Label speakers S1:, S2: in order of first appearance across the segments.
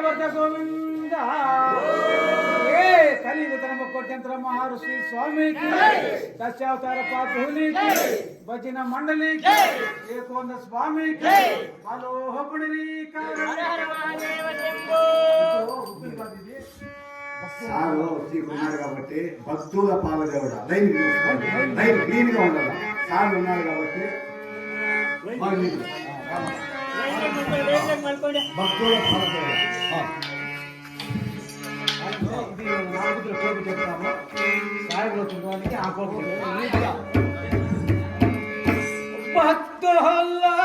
S1: దేవత గోవింద. ఏ కలియుగతనము కోట్యంతర మహర్షి స్వామికి దశావతార పాత్రునికి భజన మండలికి ఏకోంద స్వామికి మనోహపుడిని
S2: సారు శ్రీకున్నాడు కాబట్టి భక్తుల పాలదేవుడు. లైన్ చూసుకోండి లైన్ క్లీన్గా ఉండాలి సార్ ఉన్నాడు కాబట్టి
S1: ভক্ত হল্লা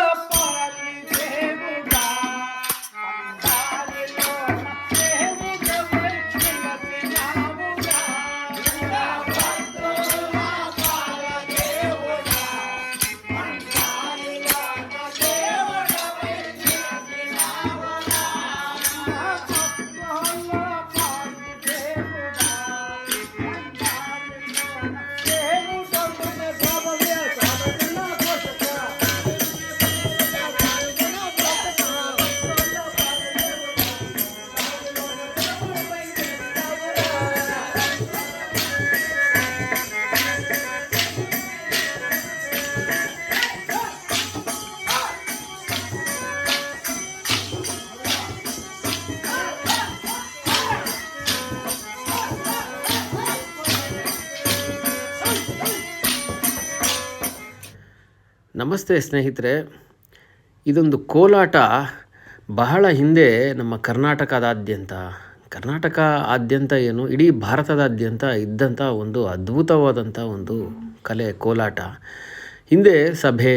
S3: ನಮಸ್ತೆ ಸ್ನೇಹಿತರೆ, ಇದೊಂದು ಕೋಲಾಟ ಬಹಳ ಹಿಂದೆ ನಮ್ಮ ಕರ್ನಾಟಕದಾದ್ಯಂತ. ಕರ್ನಾಟಕ ಆದ್ಯಂತ ಏನು, ಇಡೀ ಭಾರತದಾದ್ಯಂತ ಇದ್ದಂಥ ಒಂದು ಅದ್ಭುತವಾದಂಥ ಒಂದು ಕಲೆ, ಕೋಲಾಟ. ಹಿಂದೆ ಸಭೆ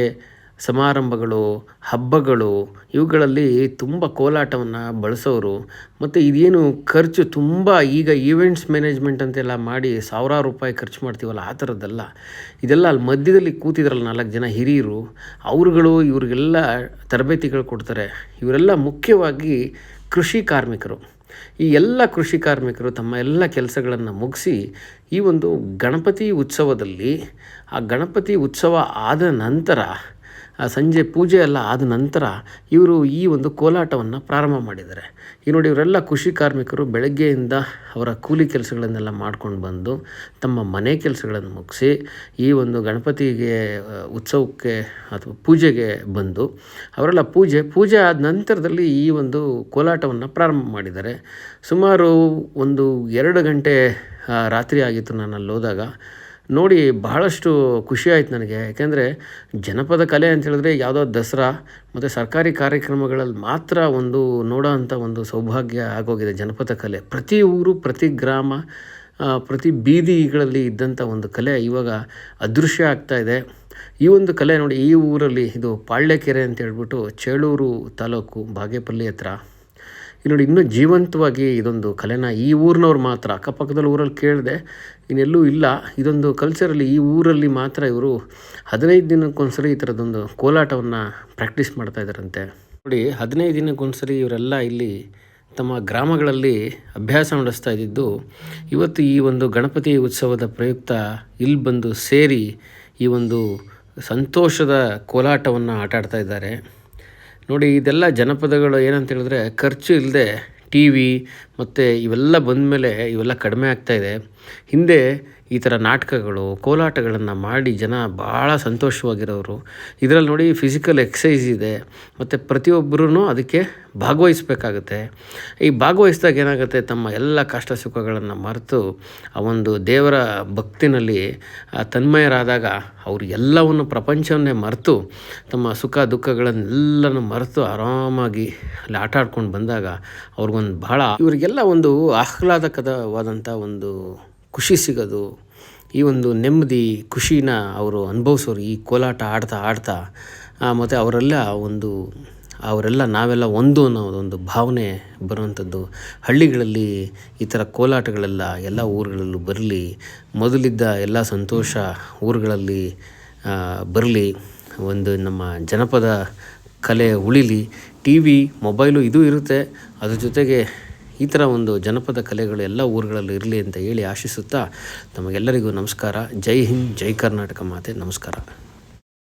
S3: ಸಮಾರಂಭಗಳು, ಹಬ್ಬಗಳು, ಇವುಗಳಲ್ಲಿ ತುಂಬ ಕೋಲಾಟವನ್ನು ಬಳಸೋರು. ಮತ್ತು ಇದೇನು ಖರ್ಚು ತುಂಬ ಈಗ ಈವೆಂಟ್ಸ್ ಮ್ಯಾನೇಜ್ಮೆಂಟ್ ಅಂತೆಲ್ಲ ಮಾಡಿ ಸಾವಿರಾರು ರೂಪಾಯಿ ಖರ್ಚು ಮಾಡ್ತೀವಲ್ಲ, ಆ ಥರದ್ದಲ್ಲ. ಇದೆಲ್ಲ ಅಲ್ಲಿ ಮಧ್ಯದಲ್ಲಿ ಕೂತಿದ್ರಲ್ಲ ನಾಲ್ಕು ಜನ ಹಿರಿಯರು, ಅವರುಗಳು ಇವ್ರಿಗೆಲ್ಲ ತರಬೇತಿಗಳು ಕೊಡ್ತಾರೆ. ಇವರೆಲ್ಲ ಮುಖ್ಯವಾಗಿ ಕೃಷಿ ಕಾರ್ಮಿಕರು. ಈ ಎಲ್ಲ ಕೃಷಿ ಕಾರ್ಮಿಕರು ತಮ್ಮ ಎಲ್ಲ ಕೆಲಸಗಳನ್ನು ಮುಗಿಸಿ ಈ ಒಂದು ಗಣಪತಿ ಉತ್ಸವದಲ್ಲಿ, ಆ ಗಣಪತಿ ಉತ್ಸವ ಆದ ನಂತರ ಸಂಜೆ ಪೂಜೆ ಎಲ್ಲ ಆದ ನಂತರ ಇವರು ಈ ಒಂದು ಕೋಲಾಟವನ್ನು ಪ್ರಾರಂಭ ಮಾಡಿದ್ದಾರೆ. ಈ ನೋಡಿ ಇವರೆಲ್ಲ ಕೃಷಿ ಕಾರ್ಮಿಕರು ಬೆಳಗ್ಗೆಯಿಂದ ಅವರ ಕೂಲಿ ಕೆಲಸಗಳನ್ನೆಲ್ಲ ಮಾಡ್ಕೊಂಡು ಬಂದು ತಮ್ಮ ಮನೆ ಕೆಲಸಗಳನ್ನು ಮುಗಿಸಿ ಈ ಒಂದು ಗಣಪತಿಗೆ ಉತ್ಸವಕ್ಕೆ ಅಥವಾ ಪೂಜೆಗೆ ಬಂದು ಅವರೆಲ್ಲ ಪೂಜೆ ಪೂಜೆ ಆದ ನಂತರದಲ್ಲಿ ಈ ಒಂದು ಕೋಲಾಟವನ್ನು ಪ್ರಾರಂಭ ಮಾಡಿದ್ದಾರೆ. ಸುಮಾರು ಒಂದು ಎರಡು ಗಂಟೆ ರಾತ್ರಿ ಆಗಿತ್ತು ನಾನು ಅಲ್ಲಿ ಹೋದಾಗ ನೋಡಿ ಬಹಳಷ್ಟು ಖುಷಿ ಆಯ್ತು ನನಗೆ. ಯಾಕೆಂದರೆ ಜನಪದ ಕಲೆ ಅಂತ ಹೇಳಿದ್ರೆ ಯಾವುದೋ ದಸರಾ ಮತ್ತು ಸರ್ಕಾರಿ ಕಾರ್ಯಕ್ರಮಗಳಲ್ಲಿ ಮಾತ್ರ ಒಂದು ನೋಡೋ ಒಂದು ಸೌಭಾಗ್ಯ ಆಗೋಗಿದೆ ಜನಪದ ಕಲೆ. ಪ್ರತಿ ಊರು, ಪ್ರತಿ ಗ್ರಾಮ ಪ್ರತಿ ಬೀದಿಗಳಲ್ಲಿ ಇದ್ದಂಥ ಒಂದು ಕಲೆ ಇವಾಗ ಅದೃಶ್ಯ ಆಗ್ತಾ ಇದೆ. ಈ ಒಂದು ಕಲೆ ನೋಡಿ ಈ ಊರಲ್ಲಿ ಇದು ಪಾಳ್ಯಕೆರೆ ಅಂತ ಹೇಳ್ಬಿಟ್ಟು ಚೇಳೂರು ತಾಲೂಕು ಬಾಗೇಪಲ್ಲಿ ಹತ್ರ ಇಲ್ಲಿ ನೋಡಿ, ಇನ್ನೂ ಜೀವಂತವಾಗಿ ಇದೊಂದು ಕಲೆನ ಈ ಊರಿನವ್ರು ಮಾತ್ರ, ಅಕ್ಕಪಕ್ಕದಲ್ಲಿ ಊರಲ್ಲಿ ಕೇಳಿದೆ ಇನ್ನೆಲ್ಲೂ ಇಲ್ಲ. ಇದೊಂದು ಕಲ್ಚರಲ್ಲಿ ಈ ಊರಲ್ಲಿ ಮಾತ್ರ ಇವರು ಹದಿನೈದು ದಿನಕ್ಕೊಂದ್ಸರಿ ಈ ಥರದೊಂದು ಕೋಲಾಟವನ್ನು ಪ್ರಾಕ್ಟೀಸ್ ಮಾಡ್ತಾ ಇದ್ದಾರಂತೆ. ನೋಡಿ, ಹದಿನೈದು ದಿನಕ್ಕೊಂದ್ಸರಿ ಇವರೆಲ್ಲ ಇಲ್ಲಿ ತಮ್ಮ ಗ್ರಾಮಗಳಲ್ಲಿ ಅಭ್ಯಾಸ ನಡೆಸ್ತಾ ಇದ್ದಿದ್ದು, ಇವತ್ತು ಈ ಒಂದು ಗಣಪತಿ ಉತ್ಸವದ ಪ್ರಯುಕ್ತ ಇಲ್ಲಿ ಬಂದು ಸೇರಿ ಈ ಒಂದು ಸಂತೋಷದ ಕೋಲಾಟವನ್ನು ಆಟಾಡ್ತಾ ಇದ್ದಾರೆ. ನೋಡಿ, ಇದೆಲ್ಲ ಜನಪದಗಳು ಏನಂತ ಹೇಳಿದ್ರೆ ಖರ್ಚು ಇಲ್ಲದೆ ಟಿ ವಿ ಮತ್ತು ಇವೆಲ್ಲ ಬಂದಮೇಲೆ ಇವೆಲ್ಲ ಕಡಿಮೆ ಆಗ್ತಾಯಿದೆ ಹಿಂದೆ ಈ ಥರ ನಾಟಕಗಳು, ಕೋಲಾಟಗಳನ್ನು ಮಾಡಿ ಜನ ಭಾಳ ಸಂತೋಷವಾಗಿರೋರು. ಇದರಲ್ಲಿ ನೋಡಿ ಫಿಸಿಕಲ್ ಎಕ್ಸಸೈಸ್ ಇದೆ. ಮತ್ತು ಪ್ರತಿಯೊಬ್ಬರೂ ಅದಕ್ಕೆ ಭಾಗವಹಿಸ್ಬೇಕಾಗುತ್ತೆ. ಈ ಭಾಗವಹಿಸಿದಾಗ ಏನಾಗುತ್ತೆ, ತಮ್ಮ ಎಲ್ಲ ಕಷ್ಟ ಸುಖಗಳನ್ನು ಮರೆತು ಆ ಒಂದು ದೇವರ ಭಕ್ತಿನಲ್ಲಿ ತನ್ಮಯರಾದಾಗ ಅವರು ಎಲ್ಲವನ್ನು ಪ್ರಪಂಚವನ್ನೇ ಮರೆತು ತಮ್ಮ ಸುಖ ದುಃಖಗಳನ್ನೆಲ್ಲನೂ ಮರೆತು ಆರಾಮಾಗಿ ಅಲ್ಲಿ ಆಟ ಆಡ್ಕೊಂಡು ಬಂದಾಗ ಅವ್ರಿಗೊಂದು ಭಾಳ ಇವರಿಗೆಲ್ಲ ಒಂದು ಆಹ್ಲಾದಕರವಾದಂಥ ಒಂದು ಖುಷಿ ಸಿಗೋದು, ಈ ಒಂದು ನೆಮ್ಮದಿ, ಖುಷಿನ ಅವರು ಅನುಭವಿಸೋರು, ಈ ಕೋಲಾಟ ಆಡ್ತಾ ಆಡ್ತಾ ಮತ್ತು ಅವರೆಲ್ಲ ಒಂದು, ಅವರೆಲ್ಲ ನಾವೆಲ್ಲ ಒಂದು ಅನ್ನೋದೊಂದು ಭಾವನೆ ಬರುವಂಥದ್ದು. ಹಳ್ಳಿಗಳಲ್ಲಿ ಈ ಥರ ಕೋಲಾಟಗಳೆಲ್ಲ ಎಲ್ಲ ಊರುಗಳಲ್ಲೂ ಬರಲಿ, ಮೊದಲಿದ್ದ ಎಲ್ಲ ಸಂತೋಷ ಊರುಗಳಲ್ಲಿ ಬರಲಿ, ಒಂದು ನಮ್ಮ ಜನಪದ ಕಲೆ ಉಳಿಲಿ, ಟಿ ವಿ, ಮೊಬೈಲು ಇದು ಇರುತ್ತೆ. ಅದ್ರ ಜೊತೆಗೆ ಈ ಥರ ಒಂದು ಜನಪದ ಕಲೆಗಳು ಎಲ್ಲ ಊರುಗಳಲ್ಲಿ ಇರಲಿ ಅಂತ ಹೇಳಿ ಆಶಿಸುತ್ತಾ ತಮಗೆಲ್ಲರಿಗೂ ನಮಸ್ಕಾರ. ಜೈ ಹಿಂದ್, ಜೈ ಕರ್ನಾಟಕ ಮಾತೆ. ನಮಸ್ಕಾರ.